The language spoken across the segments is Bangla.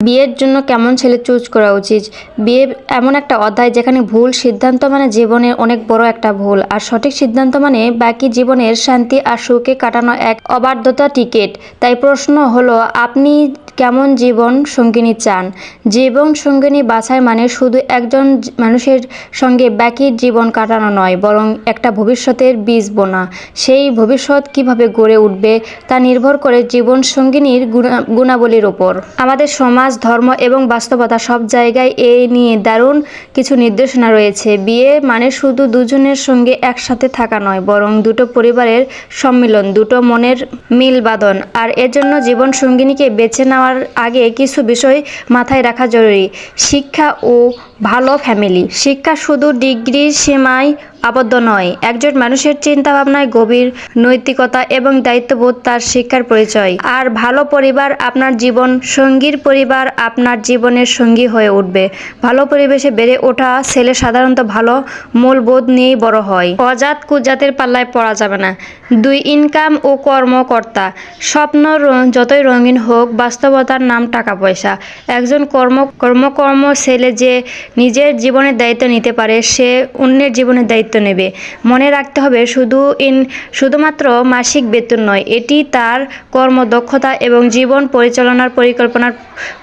বিয়ের জন্য কেমন ছেলে চুজ করা উচিত? বিয়ে এমন একটা অধ্যায় যেখানে ভুল সিদ্ধান্ত মানে জীবনের অনেক বড় একটা ভুল। আর সঠিক সিদ্ধান্ত মানে বাকি জীবনের শান্তি আর সুখে কাটানো এক অবাধ্যতা টিকিট। তাই প্রশ্ন হলো, আপনি কেমন জীবন সঙ্গিনী চান? জীবন সঙ্গিনী বাছাই মানে শুধু একজন মানুষের সঙ্গে বাকি জীবন কাটানো নয়, বরং একটা ভবিষ্যতের বীজ বোনা। সেই ভবিষ্যৎ কীভাবে গড়ে উঠবে তা নির্ভর করে জীবন সঙ্গিনীর গুণা- গুণাবলীর ওপর। আমাদের সমাজ, ধর্ম এবং বাস্তবতা সব জায়গায় এ নিয়ে দারুণ কিছু নির্দেশনা রয়েছে। বিয়ে মানে শুধু দুজনের সঙ্গে একসাথে থাকা নয়, বরং দুটো পরিবারের সম্মিলন, দুটো মনের মিল বাঁধন। আর এর জন্য জীবন সঙ্গিনীকে বেছে নেওয়ার আগে কিছু বিষয় মাথায় রাখা জরুরি। শিক্ষা ও ভালো ফ্যামিলি শিক্ষা শুধু ডিগ্রির সীমায় আবদ্ধ নয়। একজন মানুষের চিন্তা ভাবনায় গভীর নৈতিকতা এবং দায়িত্ববোধ তার শিক্ষার পরিচয়। আর ভালো পরিবার আপনার জীবন, সঙ্গীর পরিবার আপনার জীবনের সঙ্গী হয়ে উঠবে। ভালো পরিবেশে বেড়ে ওঠা ছেলে সাধারণত ভালো মূলবোধ নিয়েই বড় হয়। অজাত কুজাতের পাল্লায় পড়া যাবে না। দুই ইনকাম ও কর্মকর্তা। স্বপ্ন যতই রঙিন হোক, বাস্তবতার নাম টাকা পয়সা। একজন কর্ম কর্মকর্ম ছেলে যে নিজের জীবনের দায়িত্ব নিতে পারে, সে অন্যের জীবনের দায়িত্ব নেবে। মনে রাখতে হবে, শুধু ইন, শুধুমাত্র মাসিক বেতন নয়, এটি তার কর্মদক্ষতা এবং জীবন পরিচালনার পরিকল্পনার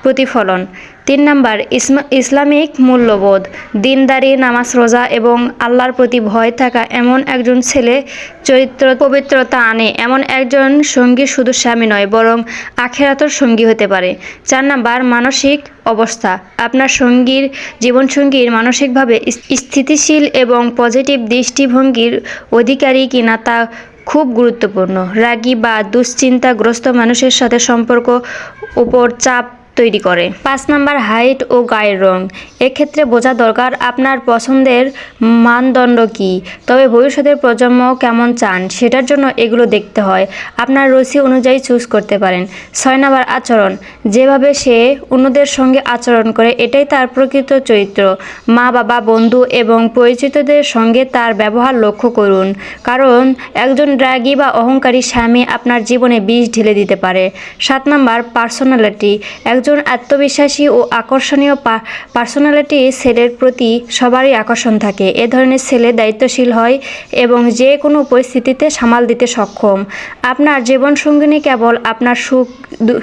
প্রতিফলন। তিন নাম্বার ইসলামিক মূল্যবোধ। দিনদারি, নামাজ, রোজা এবং আল্লাহর প্রতি ভয় থাকা এমন একজন ছেলে চরিত্র পবিত্রতা আনে, এমন একজন সঙ্গী শুধু স্বামী নয়, বরং আখেরাতর সঙ্গী হতে পারে। চার নাম্বার, মানসিক অবস্থা। আপনার সঙ্গীর, জীবনসঙ্গীর মানসিকভাবে স্থিতিশীল এবং পজিটিভ দৃষ্টিভঙ্গির অধিকারী কিনা তা খুব গুরুত্বপূর্ণ। রাগী বা দুশ্চিন্তাগ্রস্ত মানুষের সাথে সম্পর্ক উপর চাপ তৈরি করে। পাঁচ নাম্বার হাইট ও গায়ের রং। এক্ষেত্রে বোঝা দরকার আপনার পছন্দের মানদণ্ড কী। তবে ভবিষ্যতের প্রজন্ম কেমন চান সেটার জন্য এগুলো দেখতে হয়। আপনার রুচি অনুযায়ী চুজ করতে পারেন। ছয় নাম্বার আচরণ। যেভাবে সে অন্যদের সঙ্গে আচরণ করে, এটাই তার প্রকৃত চরিত্র। মা, বাবা, বন্ধু এবং পরিচিতদের সঙ্গে তার ব্যবহার লক্ষ্য করুন। কারণ একজন ড্রাগি বা অহংকারী স্বামী আপনার জীবনে বিষ ঢেলে দিতে পারে। সাত নাম্বার পার্সোনালিটি। একজন আত্মবিশ্বাসী ও আকর্ষণীয় পার্সোনালিটি ছেলের প্রতি সবারই আকর্ষণ থাকে। এ ধরনের ছেলে দায়িত্বশীল হয় এবং যে কোনো পরিস্থিতিতে সামাল দিতে সক্ষম। আপনার জীবনসঙ্গিনী কেবল আপনার সুখ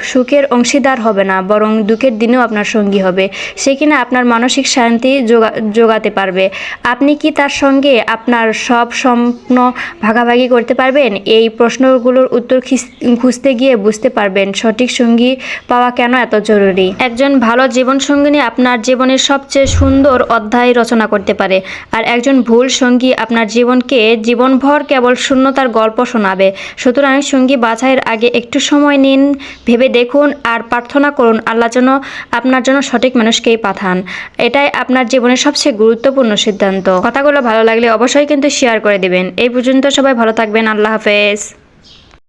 সুখের অংশীদার হবে না, বরং দুঃখের দিনেও আপনার সঙ্গী হবে। সে কিনা আপনার মানসিক শান্তি যোগা- যোগাতে পারবে। আপনি কি তার সঙ্গে আপনার সব স্বপ্ন ভাগাভাগি করতে পারবেন? এই প্রশ্নগুলোর উত্তর খুঁজতে গিয়ে বুঝতে পারবেন সঠিক সঙ্গী পাওয়া কেন এত জরুরি। একজন ভালো জীবনসঙ্গিনী আপনার জীবনের সবচেয়ে সুন্দর অধ্যায় রচনা করতে পারে। আর একজন ভুল সঙ্গী আপনার জীবনকে জীবনভর কেবল শূন্যতার গল্প শোনাবে। সুতরাং সঙ্গী বাছাইয়ের আগে একটু সময় নিন, ভেবে দেখুন আর প্রার্থনা করুন, আল্লাহ যেন আপনার জন্য সঠিক মানুষকেই পাঠান। এটাই আপনার জীবনের সবচেয়ে গুরুত্বপূর্ণ সিদ্ধান্ত। কথাগুলো ভালো লাগলে অবশ্যই কিন্তু শেয়ার করে দেবেন। এই পর্যন্ত সবাই ভালো থাকবেন। আল্লাহ হাফেজ।